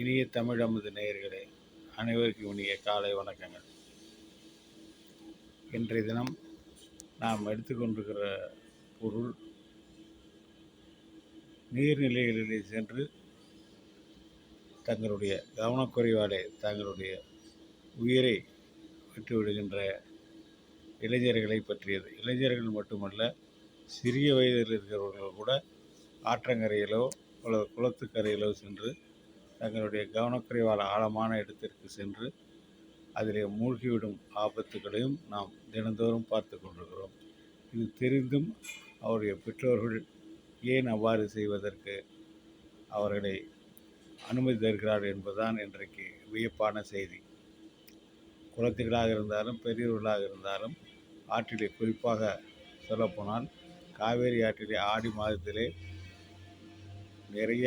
இனிய தமிழமது நேயர்களே அனைவருக்கும் இனிய காலை வணக்கங்கள். இன்றைய தினம் நாம் எடுத்துக்கொண்டிருக்கிற பொருள் நீர்நிலைகளிலே சென்று தங்களுடைய கவனக்குறைவாலே தங்களுடைய உயிரை விட்டுவிடுகின்ற இளைஞர்களை பற்றியது. இளைஞர்கள் மட்டுமல்ல சிறிய வயதில் இருக்கிறவர்கள் கூட ஆற்றங்கரையிலோ அல்லது குளத்துக்கரையிலோ சென்று தங்களுடைய கவனக்குறைவால் ஆழமான இடத்திற்கு சென்று அதிலே மூழ்கிவிடும் ஆபத்துகளையும் நாம் தினந்தோறும் பார்த்து கொண்டிருக்கிறோம். இது தெரிந்தும் அவருடைய பெற்றோர்கள் ஏன் அவ்வாறு செய்வதற்கு அவர்களை அனுமதி தருகிறார் என்பதுதான் இன்றைக்கு வியப்பான செய்தி. குழந்தைகளாக இருந்தாலும் பெரியவர்களாக இருந்தாலும் ஆற்றிலே குறிப்பாக சொல்லப்போனால் காவேரி ஆற்றிலே ஆடி மாதத்திலே நிறைய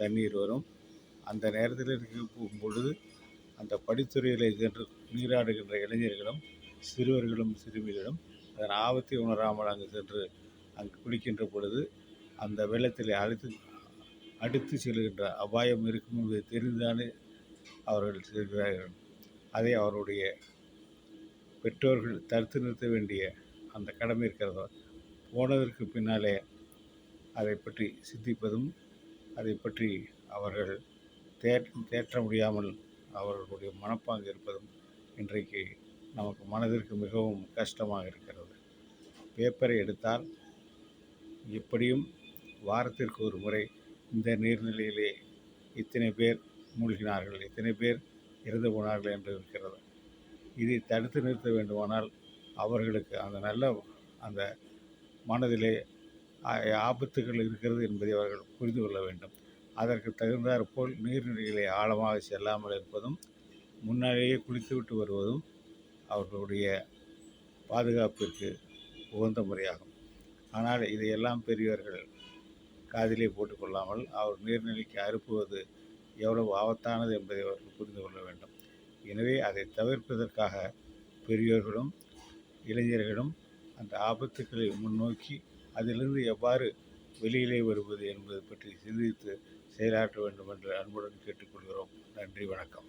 தண்ணீர் வரும். அந்த நேரத்தில் இருக்கும் பொழுது அந்த படித்துறையில் சென்று நீராடுகின்ற இளைஞர்களும் சிறுவர்களும் சிறுமிகளும் அதன் ஆபத்தை உணராமல் அங்கு சென்று அங்கு குளிக்கின்ற பொழுது அந்த வெள்ளத்தில் அழைத்து அடித்து செல்கின்ற அபாயம் இருக்கும் என்பதை தெரிந்துதானே அவர்கள் செல்கிறார்கள். அதை அவருடைய பெற்றோர்கள் தடுத்து நிறுத்த வேண்டிய அந்த கடமை இருக்கிறதோ போனதற்கு பின்னாலே அதை பற்றி சிந்திப்பதும் அதை பற்றி அவர்கள் தேற்ற முடியாமல் அவர்களுடைய மனப்பாங்கு இருப்பதும் இன்றைக்கு நமக்கு மனதிற்கு மிகவும் கஷ்டமாக இருக்கிறது. பேப்பரை எடுத்தால் எப்படியும் வாரத்திற்கு ஒரு முறை இந்த நீர்நிலையிலே இத்தனை பேர் மூழ்கினார்கள் இத்தனை பேர் இறந்து போனார்கள் என்று இருக்கிறது. இதை தடுத்து நிறுத்த வேண்டுமானால் அவர்களுக்கு அந்த நல்ல அந்த மனதிலே ஆபத்துகள் இருக்கிறது என்பதை அவர்கள் புரிந்து கொள்ள வேண்டும். அதற்கு தகுந்தாற்போல் நீர்நிலைகளை ஆழமாக செல்லாமல் இருப்பதும் முன்னாலேயே குளித்துவிட்டு வருவதும் அவர்களுடைய பாதுகாப்பிற்கு உகந்த முறையாகும். ஆனால் இதையெல்லாம் பெரியவர்கள் காதிலே போட்டுக்கொள்ளாமல் அவர் நீர்நிலைக்கு அறுப்புவது எவ்வளவு ஆபத்தானது என்பதை அவர்கள் புரிந்து கொள்ள வேண்டும். எனவே அதை தவிர்ப்பதற்காக பெரியோர்களும் இளைஞர்களும் அந்த ஆபத்துக்களை முன்னோக்கி அதிலிருந்து எவ்வாறு வெளியிலே வருவது என்பது பற்றி சிந்தித்து செயலாற்ற வேண்டும் என்று அன்புடன் கேட்டுக்கொள்கிறோம். நன்றி வணக்கம்.